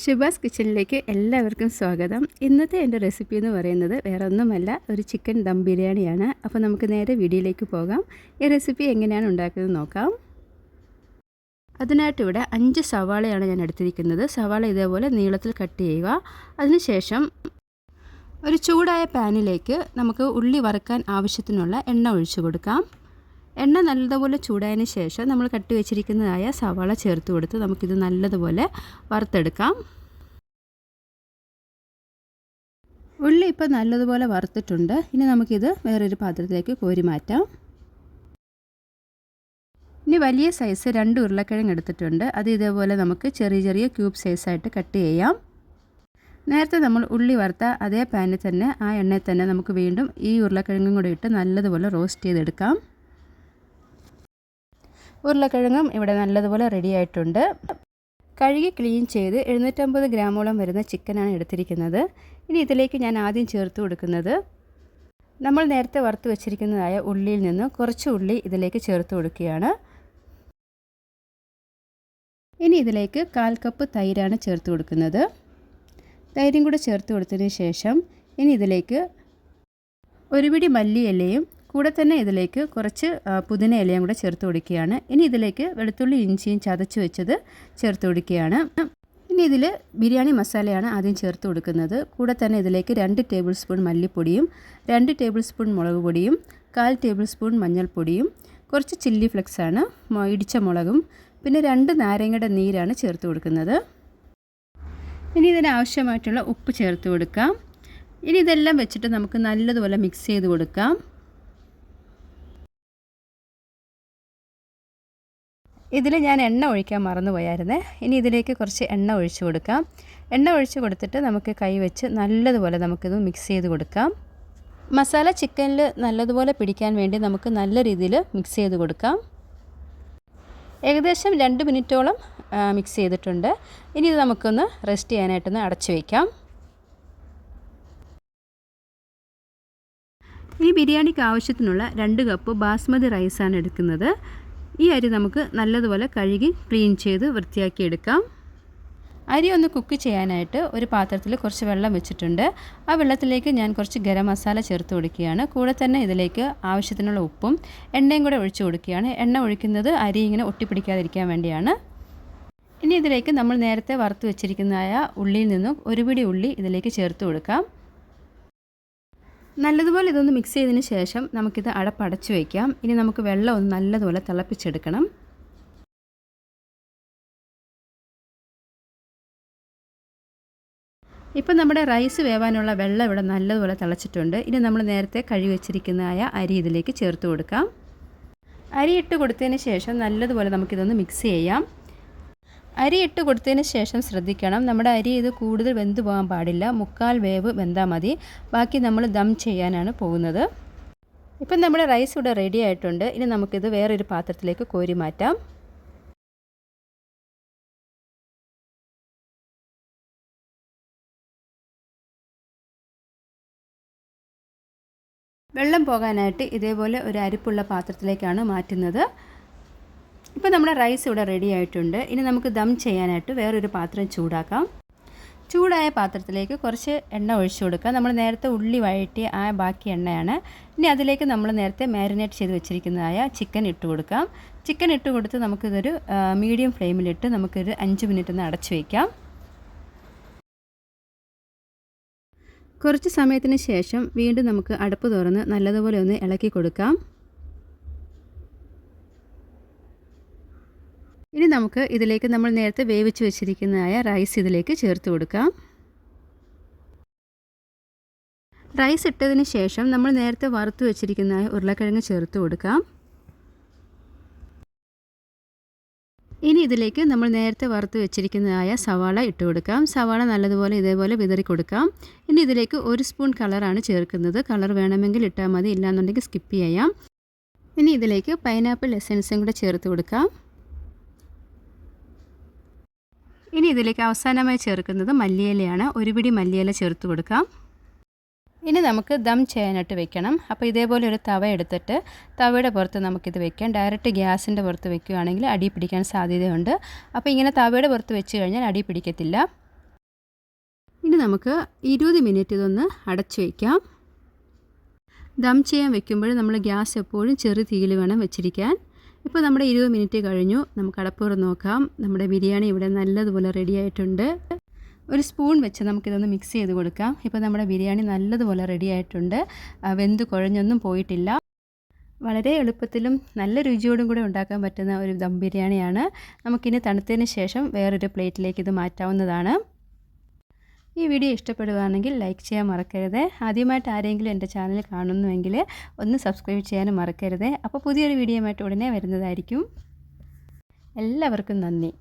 ഷിബാസ് കിച്ചണിലേക്ക് എല്ലാവർക്കും സ്വാഗതം. ഇന്നത്തെ എന്റെ റെസിപ്പി എന്ന് പറയുന്നത് വേറെ ഒന്നുമല്ല ഒരു ചിക്കൻ ദം ബിരിയാണിയാണ്. അപ്പോൾ നമുക്ക് നേരെ വീഡിയോയിലേക്ക് പോകാം. ഈ റെസിപ്പി എങ്ങനെയാണ് ഉണ്ടാക്കുന്നത് നോക്കാം. അതിനായിട്ട് ഇവിടെ അഞ്ച് സവാളയാണ് ഞാൻ എടുത്തിരിക്കുന്നത്. സവാള ഇതേപോലെ നീളത്തിൽ കട്ട് ചെയ്യുക. അതിനുശേഷം ഒരു ചൂടായ പാനിലേക്ക് നമുക്ക് ഉള്ളി വറുക്കാൻ ആവശ്യത്തിനുള്ള എണ്ണ ഒഴിച്ചു കൊടുക്കാം. എണ്ണ നല്ലതുപോലെ ചൂടായതിന് ശേഷം നമ്മൾ കട്ടി വെച്ചിരിക്കുന്നതായ സവാള ചേർത്ത് കൊടുത്ത് നമുക്കിത് നല്ലതുപോലെ വറുത്തെടുക്കാം. ഉള്ളി ഇപ്പോൾ നല്ലതുപോലെ വറുത്തിട്ടുണ്ട്. ഇനി നമുക്കിത് വേറൊരു പാത്രത്തിലേക്ക് കോരി മാറ്റാം. ഇനി വലിയ സൈസ് രണ്ട് ഉരുളക്കിഴങ്ങ് എടുത്തിട്ടുണ്ട്. അത് ഇതേപോലെ നമുക്ക് ചെറിയ ചെറിയ ക്യൂബ് സൈസായിട്ട് കട്ട് ചെയ്യാം. നേരത്തെ നമ്മൾ ഉള്ളി വറുത്ത അതേ പാനിൽ തന്നെ ആ എണ്ണയിൽ തന്നെ നമുക്ക് വീണ്ടും ഈ ഉരുളക്കിഴങ്ങും കൂടി ഇട്ട് നല്ലതുപോലെ റോസ്റ്റ് ചെയ്തെടുക്കാം. ഉരുളക്കിഴങ്ങും ഇവിടെ നല്ലതുപോലെ റെഡി ആയിട്ടുണ്ട്. കഴുകി ക്ലീൻ ചെയ്ത് എഴുന്നൂറ്റമ്പത് ഗ്രാമോളം വരുന്ന ചിക്കനാണ് എടുത്തിരിക്കുന്നത്. ഇനി ഇതിലേക്ക് ഞാൻ ആദ്യം ചേർത്ത് കൊടുക്കുന്നത് നമ്മൾ നേരത്തെ വറുത്ത് വെച്ചിരിക്കുന്നതായ ഉള്ളിയിൽ നിന്ന് കുറച്ച് ഉള്ളി ഇതിലേക്ക് ചേർത്ത് കൊടുക്കുകയാണ്. ഇനി ഇതിലേക്ക് കാൽ കപ്പ് തൈരാണ് ചേർത്ത് കൊടുക്കുന്നത്. തൈരും കൂടെ ചേർത്ത് കൊടുത്തതിന് ശേഷം ഇനി ഇതിലേക്ക് ഒരു പിടി മല്ലിയിലയും കൂടെ തന്നെ ഇതിലേക്ക് കുറച്ച് പുതിന ഇലയും കൂടെ ചേർത്ത് കൊടുക്കുകയാണ്. ഇനി ഇതിലേക്ക് വെളുത്തുള്ളി ഇഞ്ചിയും ചതച്ച് വെച്ചത് ചേർത്ത് കൊടുക്കുകയാണ്. ഇനി ഇതിൽ ബിരിയാണി മസാലയാണ് ആദ്യം ചേർത്ത് കൊടുക്കുന്നത്. കൂടെ തന്നെ ഇതിലേക്ക് രണ്ട് ടേബിൾ സ്പൂൺ മല്ലിപ്പൊടിയും രണ്ട് ടേബിൾ സ്പൂൺ മുളക് പൊടിയും കാൽ ടേബിൾ സ്പൂൺ മഞ്ഞൾപ്പൊടിയും കുറച്ച് ചില്ലി ഫ്ലെക്സാണ് ഇടിച്ച മുളകും പിന്നെ രണ്ട് നാരങ്ങയുടെ നീരാണ് ചേർത്ത് കൊടുക്കുന്നത്. ഇനി ഇതിനാവശ്യമായിട്ടുള്ള ഉപ്പ് ചേർത്ത് കൊടുക്കാം. ഇനി ഇതെല്ലാം വെച്ചിട്ട് നമുക്ക് നല്ലതുപോലെ മിക്സ് ചെയ്ത് കൊടുക്കാം. ഇതിൽ ഞാൻ എണ്ണ ഒഴിക്കാൻ മറന്നുപോയായിരുന്നേ. ഇനി ഇതിലേക്ക് കുറച്ച് എണ്ണ ഒഴിച്ച് കൊടുക്കാം. എണ്ണ ഒഴിച്ച് കൊടുത്തിട്ട് നമുക്ക് കൈ വെച്ച് നല്ലതുപോലെ നമുക്കിത് മിക്സ് ചെയ്ത് കൊടുക്കാം. മസാല ചിക്കനിൽ നല്ലതുപോലെ പിടിക്കാൻ വേണ്ടി നമുക്ക് നല്ല രീതിയിൽ മിക്സ് ചെയ്ത് കൊടുക്കാം. ഏകദേശം രണ്ട് മിനിറ്റോളം മിക്സ് ചെയ്തിട്ടുണ്ട്. ഇനി ഇത് നമുക്കൊന്ന് റെസ്റ്റ് ചെയ്യാനായിട്ടൊന്ന് അടച്ചു വയ്ക്കാം ഈ ബിരിയാണിക്ക് ആവശ്യത്തിനുള്ള രണ്ട് കപ്പ് ബാസ്മതി റൈസാണ് എടുക്കുന്നത്. ഈ അരി നമുക്ക് നല്ലതുപോലെ കഴുകി ക്ലീൻ ചെയ്ത് വൃത്തിയാക്കി എടുക്കാം. അരി ഒന്ന് കുക്ക് ചെയ്യാനായിട്ട് ഒരു പാത്രത്തിൽ കുറച്ച് വെള്ളം വെച്ചിട്ടുണ്ട്. ആ വെള്ളത്തിലേക്ക് ഞാൻ കുറച്ച് ഗരം മസാല ചേർത്ത് കൊടുക്കുകയാണ്. കൂടെ തന്നെ ഇതിലേക്ക് ആവശ്യത്തിനുള്ള ഉപ്പും എണ്ണയും കൂടെ ഒഴിച്ചു കൊടുക്കുകയാണ്. എണ്ണ ഒഴിക്കുന്നത് അരി ഇങ്ങനെ ഒട്ടിപ്പിടിക്കാതിരിക്കാൻ വേണ്ടിയാണ്. ഇനി ഇതിലേക്ക് നമ്മൾ നേരത്തെ വറുത്ത് വെച്ചിരിക്കുന്നതായ ഉള്ളിയിൽ നിന്നും ഒരു പിടി ഉള്ളി ഇതിലേക്ക് ചേർത്ത് കൊടുക്കാം. നല്ലതുപോലെ ഇതൊന്ന് മിക്സ് ചെയ്തതിന് ശേഷം നമുക്കിത് അടപ്പടച്ച് വയ്ക്കാം ഇനി നമുക്ക് വെള്ളം ഒന്ന് നല്ലതുപോലെ തിളപ്പിച്ചെടുക്കണം. ഇപ്പം നമ്മുടെ റൈസ് വേവാനുള്ള വെള്ളം ഇവിടെ നല്ലതുപോലെ തിളച്ചിട്ടുണ്ട്. ഇനി നമ്മൾ നേരത്തെ കഴുകി വെച്ചിരിക്കുന്നതായ അരി ഇതിലേക്ക് ചേർത്ത് കൊടുക്കാം. അരി ഇട്ട് കൊടുത്തതിന് ശേഷം നല്ലതുപോലെ നമുക്കിതൊന്ന് മിക്സ് ചെയ്യാം. അരി ഇട്ട് കൊടുത്തതിന് ശേഷം ശ്രദ്ധിക്കണം. നമ്മുടെ അരി ഇത് കൂടുതൽ വെന്ത് പോകാൻ പാടില്ല. മുക്കാൽ വേവ് വെന്താൽ മതി. ബാക്കി നമ്മൾ ദം ചെയ്യാനാണ് പോകുന്നത്. ഇപ്പം നമ്മുടെ റൈസ് ഇവിടെ റെഡി ആയിട്ടുണ്ട്. ഇനി നമുക്കിത് വേറൊരു പാത്രത്തിലേക്ക് കോരി മാറ്റാം. വെള്ളം പോകാനായിട്ട് ഇതേപോലെ ഒരു അരിപ്പുള്ള പാത്രത്തിലേക്കാണ് മാറ്റുന്നത്. ഇപ്പോൾ നമ്മുടെ റൈസ് ഇവിടെ റെഡി ആയിട്ടുണ്ട്. ഇനി നമുക്ക് ദം ചെയ്യാനായിട്ട് വേറൊരു പാത്രം ചൂടാക്കാം. ചൂടായ പാത്രത്തിലേക്ക് കുറച്ച് എണ്ണ ഒഴിച്ചു കൊടുക്കുക. നമ്മൾ നേരത്തെ ഉള്ളി വഴറ്റി ആ ബാക്കി എണ്ണയാണ്. ഇനി അതിലേക്ക് നമ്മൾ നേരത്തെ മാരിനേറ്റ് ചെയ്ത് വെച്ചിരിക്കുന്നതായ ചിക്കൻ ഇട്ട് കൊടുക്കാം. ചിക്കൻ ഇട്ട് കൊടുത്ത് നമുക്കിതൊരു മീഡിയം ഫ്ലെയിമിലിട്ട് നമുക്കൊരു അഞ്ച് മിനിറ്റ് ഒന്ന് അടച്ചു വയ്ക്കാം കുറച്ച് സമയത്തിന് ശേഷം വീണ്ടും നമുക്ക് അടുപ്പ് തുറന്ന് നല്ലതുപോലെ ഒന്ന് ഇളക്കി കൊടുക്കാം. ഇനി നമുക്ക് ഇതിലേക്ക് നമ്മൾ നേരത്തെ വേവിച്ച് വെച്ചിരിക്കുന്നതായ റൈസ് ഇതിലേക്ക് ചേർത്ത് കൊടുക്കാം. റൈസ് ഇട്ടതിന് ശേഷം നമ്മൾ നേരത്തെ വറുത്ത് വെച്ചിരിക്കുന്നതായ ഉരുളക്കിഴങ്ങ് ചേർത്ത് കൊടുക്കാം. ഇനി ഇതിലേക്ക് നമ്മൾ നേരത്തെ വറുത്ത് വെച്ചിരിക്കുന്നതായ സവാള ഇട്ട് കൊടുക്കാം. സവാള നല്ലതുപോലെ ഇതേപോലെ വിതറി കൊടുക്കാം. ഇനി ഇതിലേക്ക് ഒരു സ്പൂൺ കളറാണ് ചേർക്കുന്നത്. കളർ വേണമെങ്കിൽ ഇട്ടാൽ മതി. ഇല്ലാന്നുണ്ടെങ്കിൽ സ്കിപ്പ് ചെയ്യാം. ഇനി ഇതിലേക്ക് പൈനാപ്പിൾ എസൻസും കൂടെ ചേർത്ത് കൊടുക്കാം. ഇനി ഇതിലേക്ക് അവസാനമായി ചേർക്കുന്നത് മല്ലിയിലയാണ്. ഒരു പിടി മല്ലിയില ചേർത്ത് കൊടുക്കാം. ഇനി നമുക്ക് ദം ചെയ്യാനായിട്ട് വെക്കണം. അപ്പോൾ ഇതേപോലെ ഒരു തവ എടുത്തിട്ട് തവയുടെ പുറത്ത് നമുക്കിത് വെക്കാം. ഡയറക്റ്റ് ഗ്യാസിന്റെ പുറത്ത് വെക്കുകയാണെങ്കിൽ അടി പിടിക്കാൻ സാധ്യതയുണ്ട്. അപ്പോൾ ഇങ്ങനെ തവയുടെ പുറത്ത് വെച്ച് കഴിഞ്ഞാൽ അടി പിടിക്കത്തില്ല. ഇനി നമുക്ക് ഇരുപത് മിനിറ്റ് ഇതൊന്ന് അടച്ചു വയ്ക്കാം ദം ചെയ്യാൻ വെക്കുമ്പോൾ നമ്മൾ ഗ്യാസ് എപ്പോഴും ചെറു തീയിൽ വേണം വെച്ചിരിക്കാൻ. ഇപ്പോൾ നമ്മുടെ ഇരുപത് മിനിറ്റ് കഴിഞ്ഞു. നമുക്ക് അടപ്പുറം നോക്കാം. നമ്മുടെ ബിരിയാണി ഇവിടെ നല്ലതുപോലെ റെഡി ആയിട്ടുണ്ട്. ഒരു സ്പൂൺ വെച്ച് നമുക്കിതൊന്ന് മിക്സ് ചെയ്ത് കൊടുക്കാം. ഇപ്പോൾ നമ്മുടെ ബിരിയാണി നല്ലതുപോലെ റെഡി ആയിട്ടുണ്ട്. വെന്ത് കുഴഞ്ഞൊന്നും പോയിട്ടില്ല. വളരെ എളുപ്പത്തിലും നല്ല രുചിയോടും കൂടെ ഉണ്ടാക്കാൻ പറ്റുന്ന ഒരു ദം ബിരിയാണിയാണ്. നമുക്കിനി തണുത്തതിന് ശേഷം വേറൊരു പ്ലേറ്റിലേക്ക് ഇത് മാറ്റാവുന്നതാണ്. ഈ വീഡിയോ ഇഷ്ടപ്പെടുകയാണെങ്കിൽ ലൈക്ക് ചെയ്യാൻ മറക്കരുത്. ആദ്യമായിട്ട് ആരെങ്കിലും എന്റെ ചാനൽ കാണുന്നുവെങ്കിൽ ഒന്ന് സബ്സ്ക്രൈബ് ചെയ്യാനും മറക്കരുത്. അപ്പോൾ പുതിയൊരു വീഡിയോയുമായിട്ട് ഉടനെ വരുന്നതായിരിക്കും. എല്ലാവർക്കും നന്ദി.